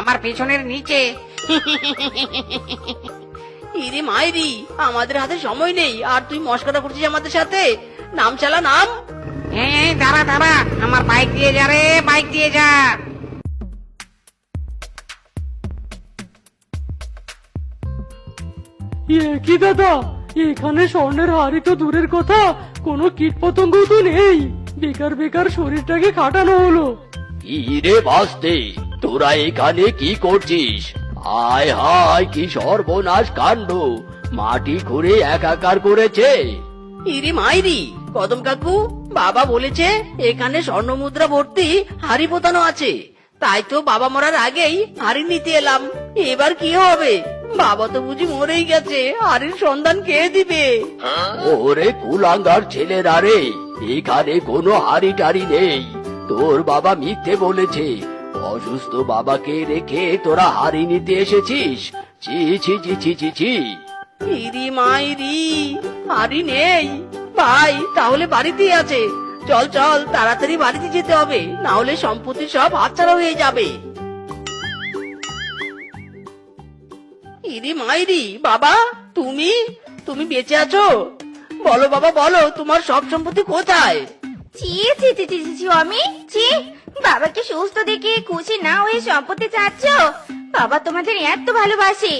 আমার পেছনের নিচে। ইরে মাইরি আমাদের হাতে সময় নেই। আর তুই মস্করা করছিস আমাদের সাথে? নাম চালা নাম। এই এই, দাঁড়া দাঁড়া। আমার বাইক দিয়ে যা রে বাইক দিয়ে যা। ইয়ে কি দাদা? এখানে স্বর্ণের হাড়ি তো দূরের কথা। কোনো কীট পতঙ্গ তো নেই। বেকার বেকার শরীরটাকে খাটানো হলো। ইরে বাস্তে তোরা এখানে কি করছিস? হায় হায় কি সর্বনাশ কাণ্ড। মাটি খুঁড়ে একাকার করেছে। ইরি মাইরি কদম কাকু বাবা বলেছে এখানে স্বর্ণ মুদ্রা ভর্তি হাড়ি পোতানো আছে। তাই তো বাবা মরার আগেই হাড়ি নিতে এলাম। এবার কি হবে? বাবা তো বুঝি মরেই গেছে হাড়ির সন্ধান কে দিবে? ওরে কুলাঙ্গার ছেলেরা রে এখানে কোনো হাড়ি টাড়ি নেই। তোর বাবা মিথ্যে বলেছে অসুস্থ বাবাকে রেখে তোরা হাড়ি নিতে এসেছিস? ছি ছি ছি ছি ছি ছি। ইরি মাইরি হাড়ি নেই। ভাই, তাহলে বাড়িতেই আছে। চল চল, তাড়াতাড়ি বাড়িতে যেতে হবে না হলে সম্পত্তি সব হাতছাড়া হয়ে যাবে। ইরি মাইরি বাবা, তুমি? তুমি বেঁচে আছো? বলো বাবা, বলো, তোমার সব সম্পত্তি কোথায়? ছি ছি ছি ছি ছি, ছি আমি ছি। বাবাকে সুস্থ দেখে খুশি না হয়ে সম্পত্তি চাচ্ছ? বাবা তোমাদের এত ভালোবাসে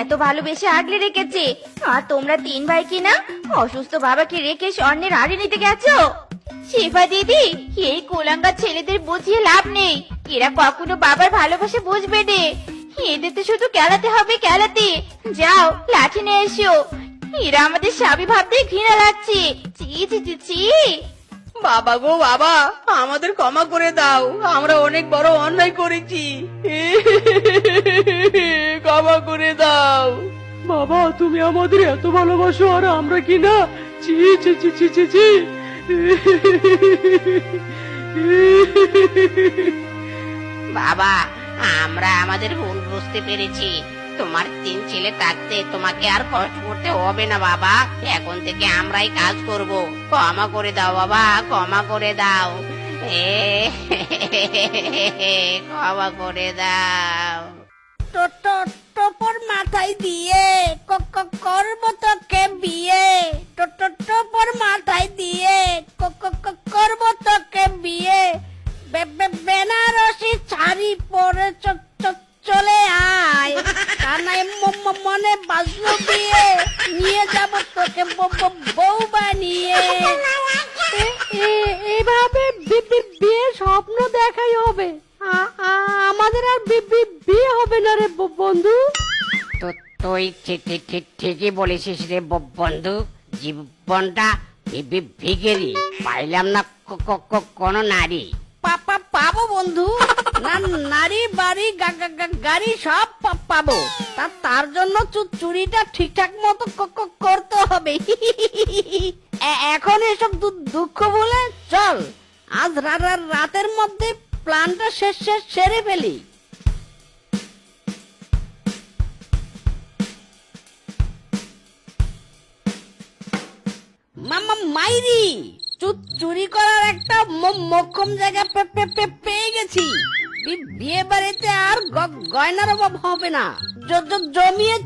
এত ভালোবেসে আগলে রেখেছে। আর তোমরা তিন ভাই কি না অসুস্থ বাবাকে রেখে স্বর্ণের আড়ি নিতে গেছো? শিফা দিদি এই কোলাঙ্গা ছেলেদের বুঝিয়ে লাভ নেই। এরা কখনো বাবার ভালোবাসা বুঝবে নে। এদের তো শুধু খেলাতে হবে খেলাতে যাও লাঠি নিয়ে এসো। এরা আমাদের স্বামী ভাবতে ঘৃণা লাগছে। চি চি চি বাবা গো বাবা আমাদের ক্ষমা করে দাও। আমরা অনেক বড় অন্যায় করেছি। ক্ষমা করে দাও। বাবা তুমি আমাদের এত ভালোবাসো আর আমরা কি না? ছি ছি ছি ছি ছি ছি। বাবা আমরা আমাদের ভুল বুঝতে পেরেছি। তোমার তিন ছেলে থাকতে তোমাকে আর কষ্ট করতে হবে না, বাবা। এখন থেকে আমরাই কাজ করব। ক্ষমা করে দাও, বাবা। ক্ষমা করে দাও। এ, ক্ষমা করে দাও। টোপর মাথায় দিয়ে করব তোকে বিয়ে। টোপর বাজলো বিয়ে নিয়ে যাব তোকে বউ বানিয়ে। এভাবে বিয়ে স্বপ্ন দেখাই হবে। আমাদের আর বিয়ে হবে না রে ব- বন্ধু। তো তুই ঠিক ঠিক ঠিক ঠিকই বলেছিস রে ব- বন্ধু। জীবনটা ভি- ভি- ভিখারি পাইলাম না ক- ক- ক- কোনো নারী। পাপা পাবো বন্ধু। নারী, বাড়ি গাড়ি সব পাবো। তা তার জন্য চুরিটা ঠিকঠাক মতো করতে হবে। এখন এসব দুঃখ বলে চল। আজ রাতের মধ্যে প্ল্যানটা শেষ শেষ সেরে ফেলি। মামা মাইরি চুরি করার একটা মক্ষম জায়গা পেয়ে গেছি। বিয়ে বাড়িতে আর গয়নার অভাব হবে না। জমিয়ে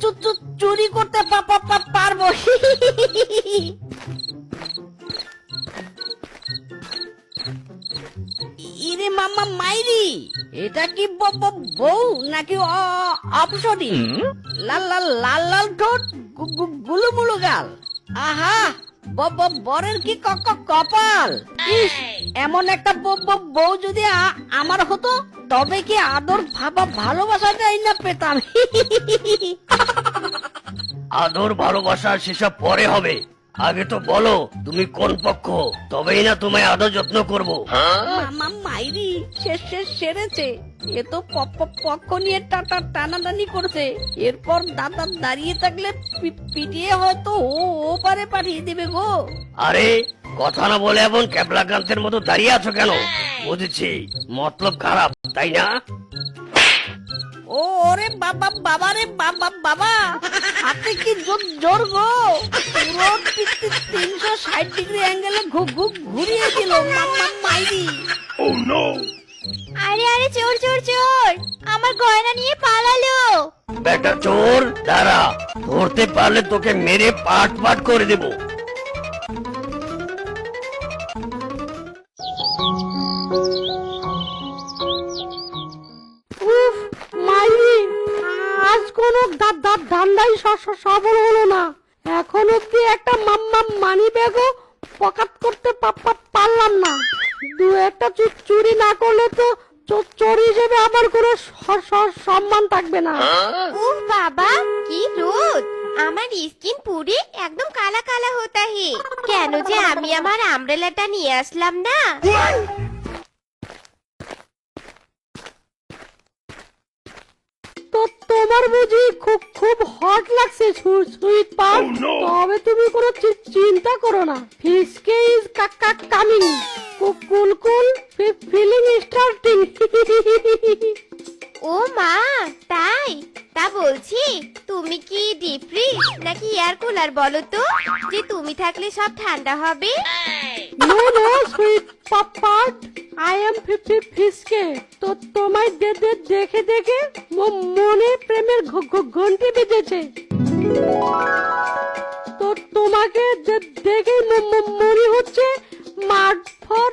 চুরি করতে পারব। ইরে মামা মাইরি এটা কি বউ নাকি অপসরি? লাল লাল লাল লাল ঠোঁট গুলুমুলু গাল। আহা বরের কি ক- ক- কপাল? এমন একটা বউ যদি আমার হতো? তবে কি আদর ভাবা ভালোবাসাটাই না পেতাম? আদর ভালোবাসা সেসব পরে হবে। আগে তো বলো তুমি কোন পক্ষ? তবেই না তোমায় আদর যত্ন করব। মামা মাইরি শেষ শেষ সেরেছে। এ তো পক্ষ নিয়ে টাটা টানাটানি করছে। এরপর দাদা দাঁড়িয়ে থাকলে পিটিয়ে হয়তো ও ও পারে পাঠিয়ে দেবে গো। আরে কথা না বলে এমন ক্যাবলাকান্তের মতো দাঁড়িয়ে আছো কেন? বুঝেছি মতলব খারাপ। তাই না? ও ওরে বাবা বাবা রে বাবা বাবা। হাতে কি জোর জোর গো? পুরো তিনশো ষাট ডিগ্রি অ্যাঙ্গেলে ঘুরিয়ে দিল মাম্মা মাইরি। আরে আরে চোর চোর চোর! আমার গয়না নিয়ে পালালো। বেটা চোর দাঁড়া। ধরতে পারলে তোকে মেরে পাট পাট করে দেবো। কোনো দাঁত দাঁত ধান্দাই সফল হলো না। এখন অব্দি একটা মাম্মা মানি ব্যাগও পকাত করতে পারলাম না। দু একটা চুরি না করলে তো চোর হিসেবে আমার কোনো সম্মান থাকবে না। উফ বাবা কি রোদ! আমার স্কিন পুরে একদম কালা কালা হতা হে কেন যে আমি আমার আমব্রেলাটা নিয়ে আসলাম না তো তোমার বুঝি খুব খুব হট লাগছে সুইট পার্ট তবে তুমি কোনো চিন্তা করো না। Phiske is coming. Cool cool feeling starting. ও মা তাই? তা বলছি তুমি কি ডিপ ফ্রিজ নাকি এয়ার কুলার বলো তো? যে তুমি থাকলে সব ঠান্ডা হবে? নো নো সুইট পাপাট আই এম ফিসকে। তো তোমায় দেখে দেখে মো মনে প্রেমের ঘন্টি বেজেছে। তো তোমাকে দেখে মনে হচ্ছে, মাঠ ফর